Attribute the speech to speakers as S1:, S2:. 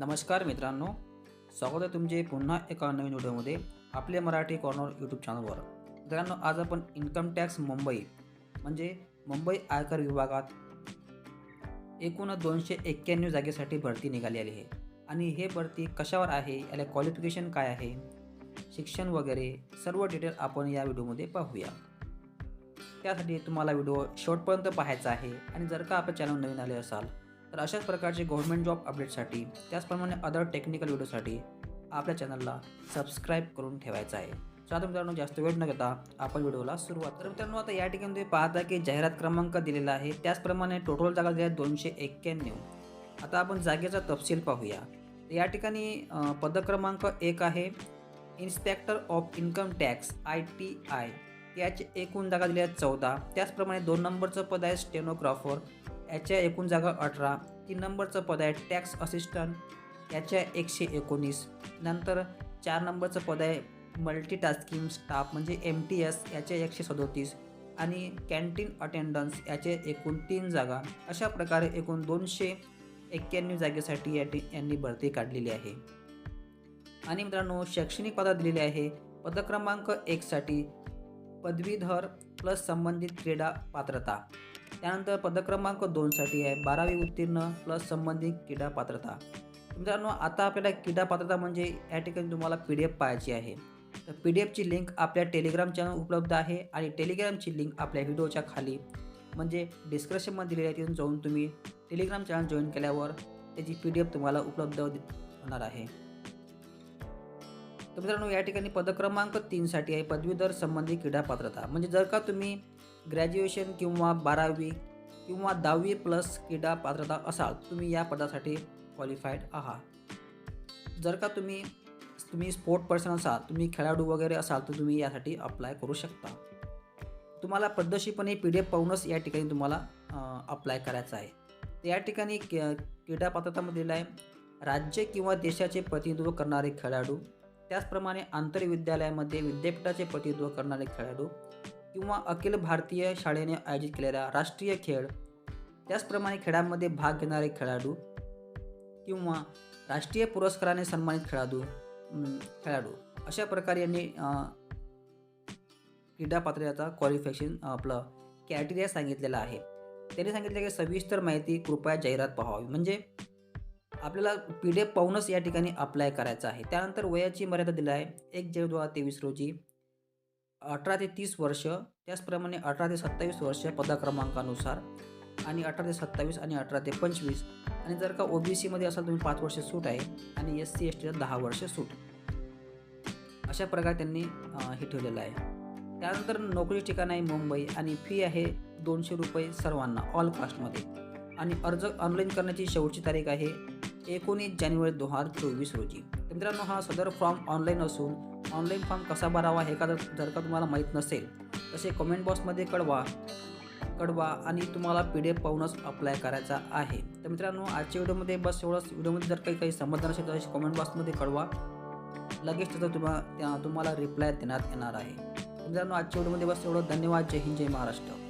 S1: नमस्कार मित्रांनो स्वागत आहे तुमचे पुन्हा एका नवीन व्हिडिओमध्ये आपले मराठी कॉर्नर यूट्यूब चॅनलवर मित्रांनो आज आपण इन्कम टॅक्स मुंबई म्हणजे मुंबई आयकर विभागात एकूण दोनशे एक्क्याण्णव जागेसाठी भरती निघाली आली आहे. आणि हे भरती कशावर आहे याला क्वालिफिकेशन काय आहे शिक्षण वगैरे सर्व डिटेल आपण या व्हिडिओमध्ये पाहूया. त्यासाठी तुम्हाला व्हिडिओ शेवटपर्यंत पाहायचा आहे. आणि जर का आपण चॅनल नवीन आले असाल तर अशाच प्रकारचे गव्हर्नमेंट जॉब अपडेटसाठी त्याचप्रमाणे अदर टेक्निकल व्हिडिओसाठी आपल्या चॅनलला सबस्क्राईब करून ठेवायचं आहे. तर आता मित्रांनो जास्त वेळ न घेता आपण व्हिडिओला सुरुवात तर मित्रांनो आता या ठिकाणी तुम्ही पाहता की जाहिरात क्रमांक दिलेला आहे. त्याचप्रमाणे टोटल जागा दिल्या आहेत दोनशे एक्क्याण्णव. आता आपण जागेचा तपशील पाहूया. या ठिकाणी पदक्रमांक एक आहे. Inspector of income tax I T I याचे एकूण जागा दिल्या आहेत चौदा. त्याचप्रमाणे दोन नंबरचं पद आहे स्टेनोग्राफर याच्या एकूण जागा अठरा. तीन नंबरचं पद आहे टॅक्स असिस्टंट. याच्या एकशे एकोणीस. नंतर चार नंबरचं पद आहे मल्टीटास्किंग स्टाफ म्हणजे एम टी एस याच्या एकशे सदोतीस. आणि कॅन्टीन अटेंडन्स याचे एकूण तीन जागा. अशा प्रकारे एकूण दोनशे एक्क्याण्णव जागेसाठी या टी यांनी भरती काढलेली आहे. आणि मित्रांनो शैक्षणिक पदं दिलेली आहे. पदक्रमांक एकसाठी पदवीधर प्लस संबंधित क्रीडा पात्रता. त्यानंतर पदक्रमांक दोनसाठी आहे. बारावी उत्तीर्ण प्लस संबंधित क्रीडा पात्रता मित्रांनो आता आपल्याला क्रीडा पात्रता म्हणजे या ठिकाणी तुम्हाला पी डी एफ पाहायची आहे. तर पी डी एफची लिंक आपल्या टेलिग्राम चॅनल उपलब्ध आहे आणि टेलिग्रामची लिंक आपल्या व्हिडिओच्या खाली म्हणजे डिस्क्रिप्शनमध्ये दिलेली आहे तिथून जाऊन तुम्ही टेलिग्राम चॅनल जॉईन केल्यावर त्याची पी डी एफ तुम्हाला उपलब्ध होणार आहे. तर मित्रांनो या ठिकाणी पदक्रमांक तीनसाठी आहे. पदवीधर संबंधी क्रीडा पात्रता म्हणजे जर का तुम्ही ग्रॅज्युएशन किंवा बारावी किंवा दहावी प्लस क्रीडा पात्रता असाल तुम्ही या पदासाठी क्वालिफाईड आहात. जर का तुम्ही तुम्ही स्पोर्ट पर्सन असाल तुम्ही खेळाडू वगैरे असाल तर तुम्ही यासाठी अप्लाय करू शकता. तुम्हाला पद्धतशीरपणे पी डी एफ पाहूनच या ठिकाणी तुम्हाला अप्लाय करायचं आहे. तर या ठिकाणी क्रीडा पात्रतामध्ये दिलं आहे राज्य किंवा देशाचे प्रतिनिधित्व करणारे खेळाडू त्याचप्रमाणे आंतरविद्यालयामध्ये विद्यापीठाचे प्रतिनिधित्व करणारे खेळाडू किंवा अखिल भारतीय शाळेने आयोजित केलेला राष्ट्रीय खेळ त्याचप्रमाणे खेळामध्ये भाग घेणारे खेळाडू किंवा राष्ट्रीय पुरस्काराने सन्मानित खेळाडू खेळाडू. अशा प्रकारे यांनी क्रीडा पात्रतेचा क्वालिफिकेशन आपलं कॅटेरिया सांगितलेलं आहे. त्यांनी सांगितलं की सविस्तर माहिती कृपया जाहिरात पाहावी. म्हणजे आपल्याला पी डी एफ पाहूनच या ठिकाणी अप्लाय करायचं आहे. त्यानंतर वयाची मर्यादा दिली आहे. एक जानेवारी दोन हजार तेवीस रोजी अठरा ते तीस वर्ष त्याचप्रमाणे अठरा ते सत्तावीस वर्ष पदक्रमांकानुसार आणि अठरा ते सत्तावीस आणि अठरा ते पंचवीस. आणि जर का ओ बी सीमध्ये असाल तुम्ही पाच वर्ष सूट आहे आणि एस सी एस टीला दहा वर्ष सूट. अशा प्रकारे त्यांनी हे ठेवलेलं आहे. त्यानंतर नोकरी ठिकाण आहे मुंबई आणि फी आहे दोनशे रुपये सर्वांना ऑल कास्टमध्ये आणि अर्ज ऑनलाईन करण्याची शेवटची तारीख आहे एकोणीस जानेवारी दोन हजार चोवीस रोजी. तर मित्रांनो हा सदर फॉर्म ऑनलाईन असून ऑनलाईन फॉर्म कसा भरावा हे का जर जर का तुम्हाला माहीत नसेल तसे कमेंट बॉक्समध्ये कळवा कळवा आणि तुम्हाला पी डी एफ पाहूनच अप्लाय करायचा आहे. तर मित्रांनो आजच्या व्हिडिओमध्ये बस एवढंच. व्हिडिओमध्ये जर काही काही समजणार असेल तर कमेंट बॉक्समध्ये कळवा. लगेच त्याचा तुम्हा त्या- तुम्हाला रिप्लाय देण्यात येणार आहे. मित्रांनो आजच्या व्हिडिओमध्ये बस एवढं. धन्यवाद. जय हिंद. जय महाराष्ट्र.